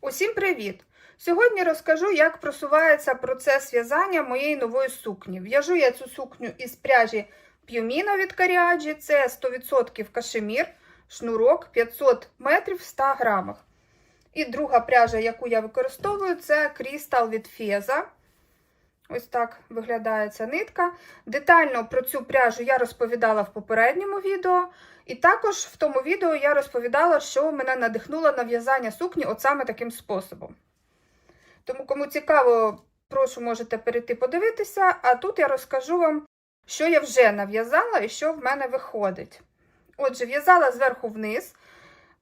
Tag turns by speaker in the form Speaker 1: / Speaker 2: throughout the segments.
Speaker 1: Усім привіт! Сьогодні розкажу, як просувається процес в'язання моєї нової сукні. В'яжу я цю сукню із пряжі П'юміно від Каріаджі, це 100% кашемір, шнурок 500 метрів в 100 грамах. І друга пряжа, яку я використовую, це Крістал від Феза. Ось так виглядає ця нитка. Детально про цю пряжу я розповідала в попередньому відео. І також в тому відео я розповідала, що мене надихнуло на в'язання сукні от саме таким способом. Тому, кому цікаво, прошу, можете перейти подивитися, а тут я розкажу вам, що я вже нав'язала і що в мене виходить. Отже, в'язала зверху вниз,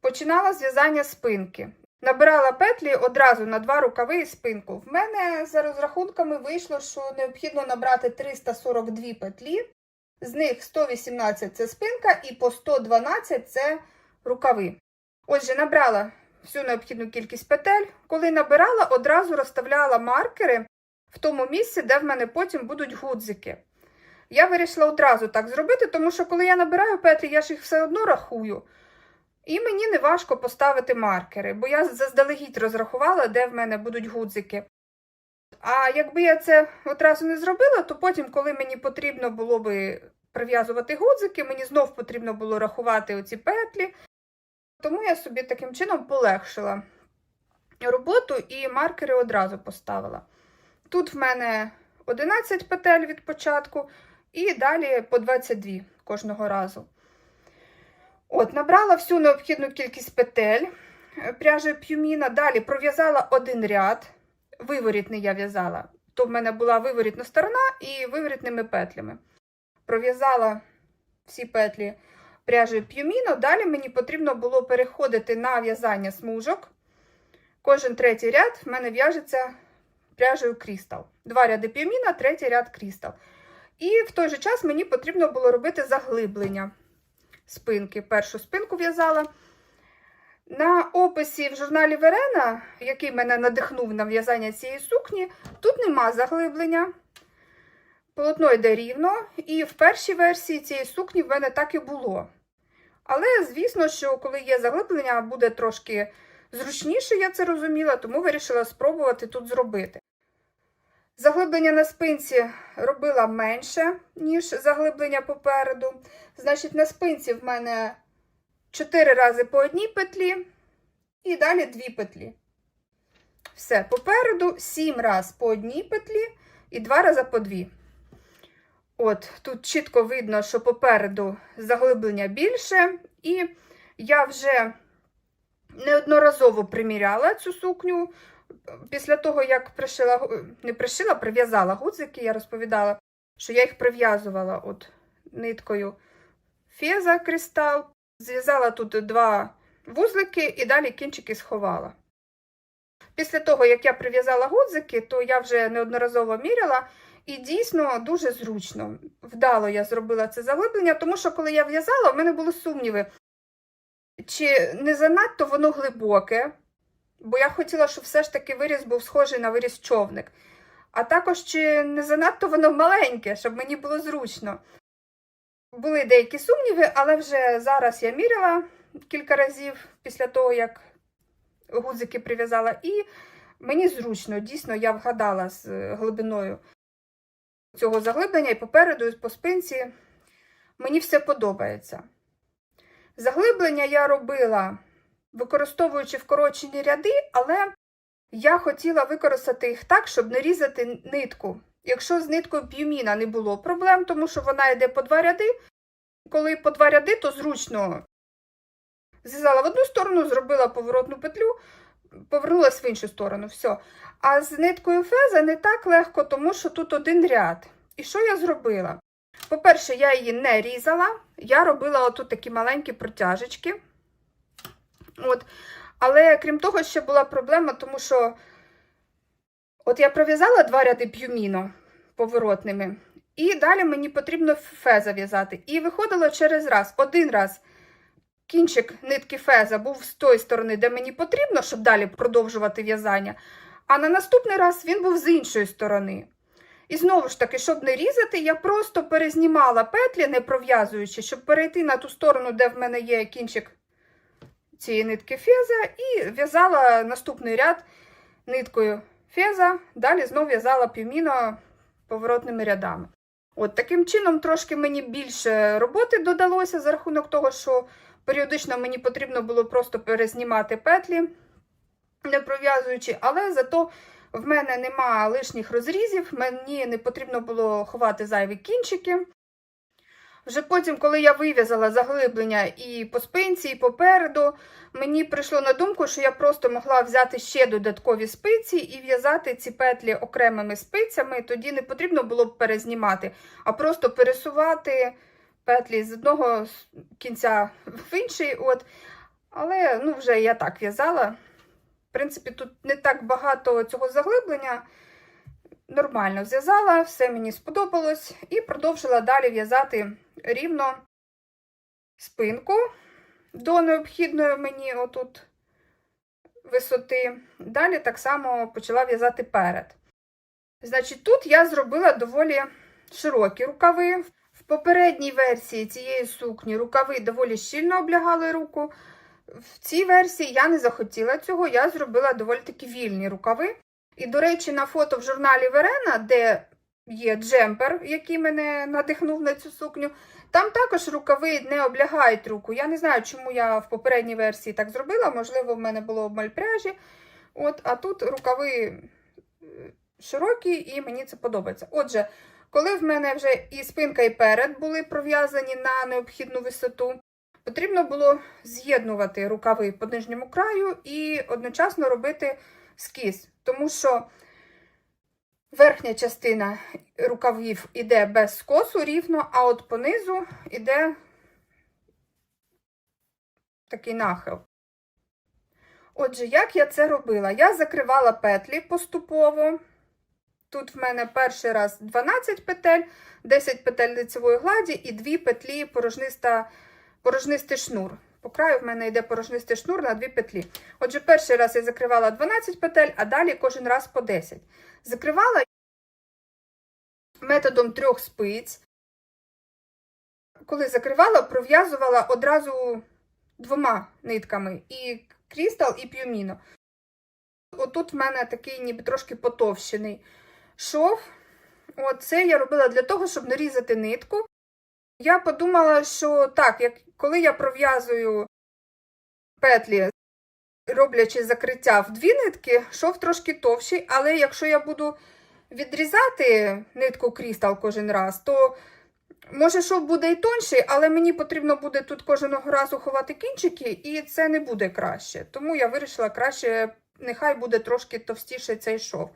Speaker 1: починала з в'язання спинки. Набирала петлі одразу на два рукави і спинку. В мене за розрахунками вийшло, що необхідно набрати 342 петлі. З них 118 це спинка і по 112 це рукави. Отже, набрала всю необхідну кількість петель. Коли набирала, одразу розставляла маркери в тому місці, де в мене потім будуть гудзики. Я вирішила одразу так зробити, тому що коли я набираю петлі, я ж їх все одно рахую. І мені не важко поставити маркери, бо я заздалегідь розрахувала, де в мене будуть гудзики. А якби я це одразу не зробила, то потім, коли мені потрібно було би прив'язувати гудзики, мені знов потрібно було рахувати оці петлі. Тому я собі таким чином полегшила роботу і маркери одразу поставила. Тут в мене 11 петель від початку, і далі по 22 кожного разу. От, Набрала всю необхідну кількість петель пряжі п'юміна, далі пров'язала один ряд, виворітний я в'язала. То в мене була виворітна сторона і виворітними петлями. Пров'язала всі петлі пряжі п'юміно, далі мені потрібно було переходити на в'язання смужок. Кожен третій ряд в мене в'яжеться пряжею крістал. Два ряди п'юміна, третій ряд крістал. І в той же час мені потрібно було робити заглиблення спинки. Першу спинку в'язала. На описі в журналі Верена, який мене надихнув на в'язання цієї сукні, тут нема заглиблення. Полотно йде рівно, і в першій версії цієї сукні в мене так і було. Але, звісно, що коли є заглиблення, буде трошки зручніше, я це розуміла, тому вирішила спробувати тут зробити. Заглиблення на спинці робила менше, ніж заглиблення попереду. Значить, на спинці в мене 4 рази по одній петлі і далі 2 петлі. Все, попереду 7 разів по одній петлі і 2 рази по 2. От, тут чітко видно, що попереду заглиблення більше, і я вже неодноразово приміряла цю сукню. Після того, як пришила, не пришила, прив'язала гудзики, я розповідала, що я їх прив'язувала от ниткою феза кристал, зв'язала тут два вузлики і далі кінчики сховала. Після того, як я прив'язала гудзики, то я вже неодноразово міряла, і дійсно дуже зручно. Вдало я зробила це заглиблення, тому що коли я в'язала, в мене були сумніви, чи не занадто воно глибоке, бо я хотіла, щоб все ж таки виріз був схожий на виріз човник. А також чи не занадто воно маленьке, щоб мені було зручно. Були деякі сумніви, але вже зараз я міряла кілька разів після того, як гудзики прив'язала, і мені зручно, дійсно, я вгадала з глибиною цього заглиблення і попереду, і по спинці. Мені все подобається. Заглиблення я робила, використовуючи вкорочені ряди, але я хотіла використати їх так, щоб не різати нитку. Якщо з ниткою п'юміна не було проблем, тому що вона йде по два ряди. Коли по два ряди, то зручно зв'язала в одну сторону, зробила поворотну петлю, повернулася в іншу сторону. все. А з ниткою феза не так легко, тому що тут один ряд. І що я зробила? По-перше, я її не різала, я робила отут такі маленькі протяжечки. От. Але крім того, ще була проблема, тому що от я пров'язала два ряди п'юміно поворотними, і далі мені потрібно феза в'язати. І виходило через раз, один раз. Кінчик нитки феза був з тої сторони, де мені потрібно, щоб далі продовжувати в'язання. А на наступний раз він був з іншої сторони. І знову ж таки, щоб не різати, я просто перезнімала петлі, не пров'язуючи, щоб перейти на ту сторону, де в мене є кінчик цієї нитки феза і в'язала наступний ряд ниткою феза, далі знов в'язала півміно поворотними рядами. От таким чином трошки мені більше роботи додалося за рахунок того, що періодично мені потрібно було просто перезнімати петлі, не пров'язуючи, але зато в мене нема лишніх розрізів, мені не потрібно було ховати зайві кінчики. Вже потім, коли я вив'язала заглиблення і по спинці, і попереду, мені прийшло на думку, що я просто могла взяти ще додаткові спиці і в'язати ці петлі окремими спицями. Тоді не потрібно було б перезнімати, а просто пересувати петлі з одного кінця в інший. От. Але ну, вже я так в'язала. В принципі, тут не так багато цього заглиблення. Нормально зв'язала, все мені сподобалось, і продовжила далі в'язати рівно спинку до необхідної мені отут висоти. Далі так само почала в'язати перед. Значить, тут я зробила доволі широкі рукави. В попередній версії цієї сукні рукави доволі щільно облягали руку. В цій версії я не захотіла цього, я зробила доволі таки вільні рукави. І, до речі, на фото в журналі Верена, де є джемпер, який мене надихнув на цю сукню, там також рукави не облягають руку. Я не знаю, чому я в попередній версії так зробила, можливо, в мене було обмаль пряжі. От, а тут рукави е, широкі, і мені це подобається. Отже, коли в мене вже і спинка, і перед були пров'язані на необхідну висоту, потрібно було з'єднувати рукави по нижньому краю і одночасно робити скіз. Тому що верхня частина рукавів іде без скосу рівно, а от понизу іде такий нахил. Отже, як я це робила? Я закривала петлі поступово. Тут в мене перший раз 12 петель, 10 петель лицевої гладі і 2 петлі порожниста, порожнистий шнур. По краю в мене йде порожнистий шнур на 2 петлі. Отже, перший раз я закривала 12 петель, а далі кожен раз по 10. Закривала методом трьох спиць. Коли закривала, пров'язувала одразу двома нитками: і крістал, і п'юміно. Отут в мене такий ніби трошки потовщений шов. Це я робила для того, щоб нарізати нитку. Я подумала, що так, як коли я пров'язую петлі, роблячи закриття в дві нитки, шов трошки товщий, але якщо я буду відрізати нитку крістал кожен раз, то може шов буде і тонший, але мені потрібно буде тут кожного разу ховати кінчики, і це не буде краще. Тому я вирішила краще, нехай буде трошки товстіший цей шов.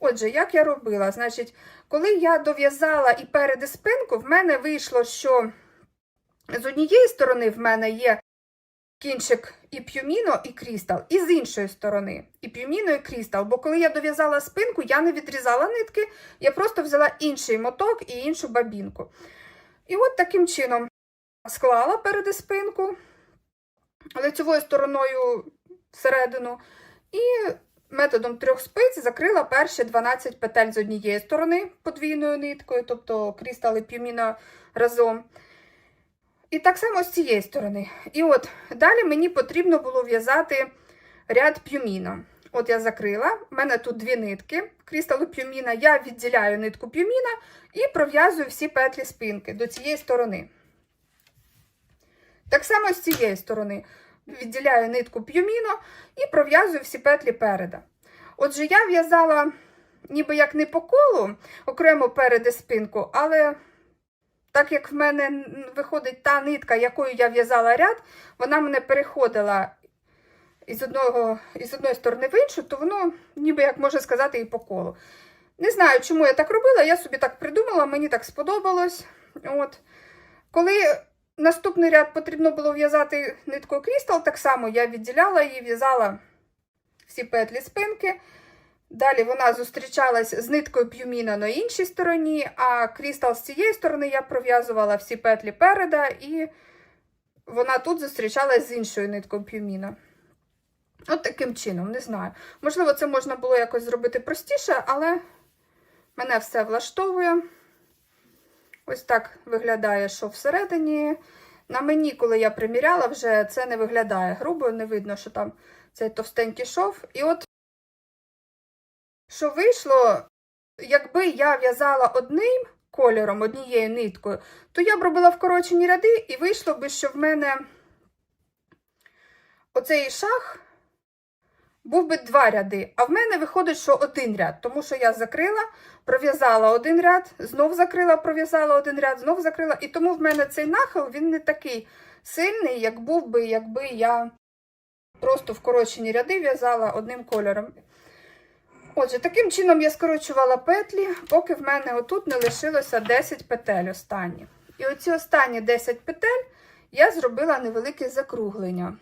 Speaker 1: Отже, як я робила? Значить, коли я дов'язала і перед і спинку, в мене вийшло, що з однієї сторони в мене є кінчик і п'юміно, і крістал, і з іншої сторони і п'юміно, і крістал. Бо коли я дов'язала спинку, я не відрізала нитки, я просто взяла інший моток і іншу бабінку. І от таким чином склала перед і спинку лицевою стороною всередину. І методом трьох спиць закрила перші 12 петель з однієї сторони подвійною ниткою, тобто крістал і п'юміна разом. І так само з цієї сторони. І от далі мені потрібно було в'язати ряд п'юміна. От я закрила, в мене тут дві нитки крісталу п'юміна. Я відділяю нитку п'юміна і пров'язую всі петлі спинки до цієї сторони. Так само з цієї сторони відділяю нитку п'юміно і пров'язую всі петлі переда. Отже, я в'язала ніби як не по колу, окремо перед спинку, але так як в мене виходить та нитка, якою я в'язала ряд, вона мене переходила із, одного, із одної сторони в іншу, то воно, ніби як можна сказати, і по колу. Не знаю, чому я так робила, я собі так придумала, мені так сподобалось. От. Коли наступний ряд потрібно було в'язати ниткою крістал, так само я відділяла її, в'язала всі петлі спинки. Далі вона зустрічалась з ниткою п'юміна на іншій стороні, а крістал з цієї сторони я пров'язувала всі петлі переда, і вона тут зустрічалась з іншою ниткою п'юміна. От таким чином, не знаю. Можливо, це можна було якось зробити простіше, але мене все влаштовує. Ось так виглядає, що всередині. На мені, коли я приміряла, вже це не виглядає грубо, не видно, що там цей товстенький шов. І от, що вийшло, якби я в'язала одним кольором, однією ниткою, то я б робила вкорочені ряди, і вийшло би, що в мене оцей шах був би два ряди, а в мене виходить, що один ряд, тому що я закрила, пров'язала один ряд, знов закрила, пров'язала один ряд, знов закрила. І тому в мене цей нахил він не такий сильний, як був би, якби я просто вкорочені ряди в'язала одним кольором. Отже, таким чином я скорочувала петлі, поки в мене отут не лишилося 10 петель останні. І оці останні 10 петель я зробила невелике закруглення.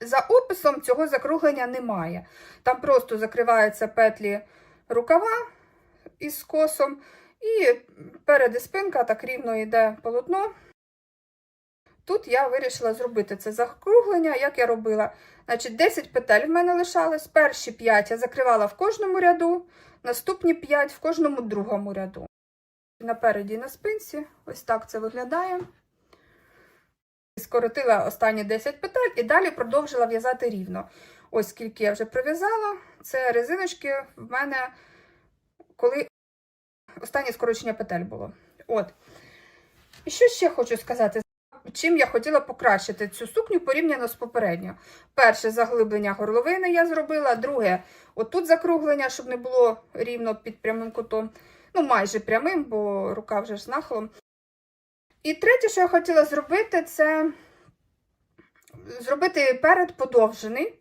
Speaker 1: За описом цього закруглення немає. Там просто закриваються петлі рукава із скосом, і перед спинка так рівно йде полотно. Тут я вирішила зробити це закруглення, як я робила. Значить, 10 петель в мене лишалось. Перші 5 я закривала в кожному ряду, наступні 5 в кожному другому ряду. Напереді на спинці, ось так це виглядає. Скоротила останні 10 петель і далі продовжила в'язати рівно. Ось скільки я вже пров'язала. Це резиночки в мене, коли останнє скорочення петель було. От. І що ще хочу сказати? Чим я хотіла покращити цю сукню порівняно з попередньою. Перше заглиблення горловини я зробила. Друге, отут закруглення, щоб не було рівно під прямим кутом. Ну, майже прямим, бо рука вже ж з. І третє, що я хотіла зробити, це зробити перед подовжений.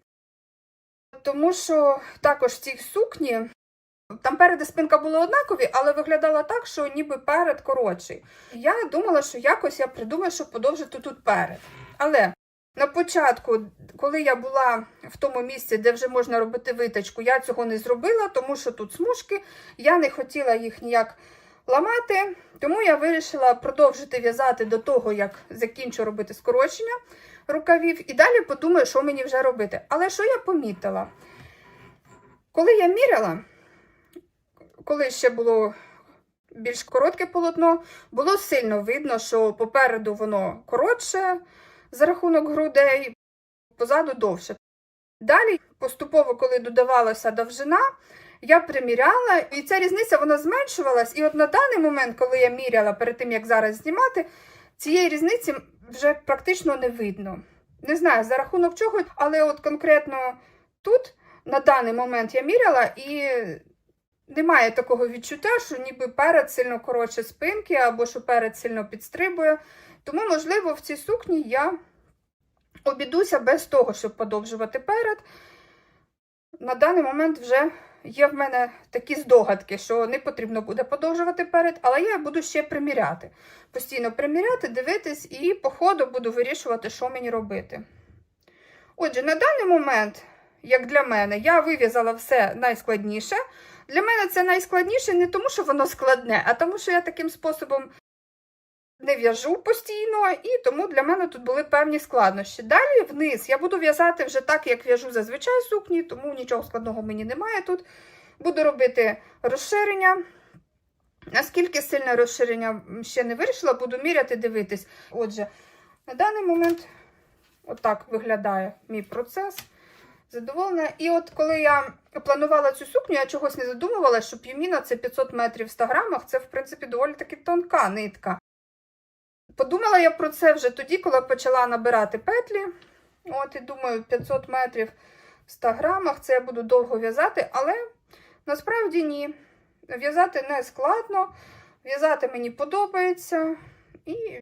Speaker 1: Тому що також в цій сукні там перед і спинка були однакові, але виглядало так, що ніби перед коротший. Я думала, що якось я придумаю, щоб подовжити тут перед. Але на початку, коли я була в тому місці, де вже можна робити виточку, я цього не зробила, тому що тут смужки, я не хотіла їх ніяк ламати, тому я вирішила продовжити в'язати до того, як закінчу робити скорочення рукавів, і далі подумаю, що мені вже робити. Але що я помітила? Коли я міряла, коли ще було більш коротке полотно, було сильно видно, що попереду воно коротше за рахунок грудей, позаду довше. Далі, поступово, коли додавалася довжина, я приміряла, і ця різниця вона зменшувалась. І от на даний момент, коли я міряла перед тим, як зараз знімати, цієї різниці вже практично не видно. Не знаю, за рахунок чого, але от конкретно тут, на даний момент, я міряла і немає такого відчуття, що ніби перед сильно коротше спинки, або що перед сильно підстрибує. Тому, можливо, в цій сукні я обідуся без того, щоб подовжувати перед. На даний момент вже є в мене такі здогадки, що не потрібно буде подовжувати перед, але я буду ще приміряти. Постійно приміряти, дивитись, і по ходу буду вирішувати, що мені робити. Отже, на даний момент, як для мене, я вив'язала все найскладніше. Для мене це найскладніше не тому, що воно складне, а тому, що я таким способом не в'яжу постійно, і тому для мене тут були певні складнощі. Далі вниз я буду в'язати вже так, як в'яжу зазвичай сукні, тому нічого складного мені немає тут. Буду робити розширення. Наскільки сильне розширення ще не вирішила, буду міряти, дивитись. Отже, на даний момент отак виглядає мій процес. Задоволена. І от коли я планувала цю сукню, я чогось не задумувала, що п'юміна це 500 метрів в 100 грамах, це, в принципі, доволі таки тонка нитка. Подумала я про це вже тоді, коли почала набирати петлі. От, і думаю, 500 метрів в 100 грамах, це я буду довго в'язати, але насправді ні. В'язати не складно, в'язати мені подобається. І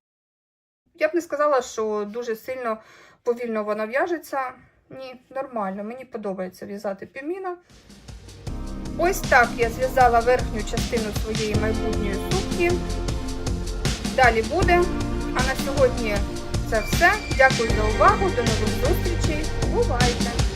Speaker 1: я б не сказала, що дуже сильно повільно вона в'яжеться. Ні, нормально, мені подобається в'язати півміна. Ось так я зв'язала верхню частину своєї майбутньої сукні. Далі буде. А на сьогодні це все. Дякую за увагу. До нових зустрічей. Бувайте!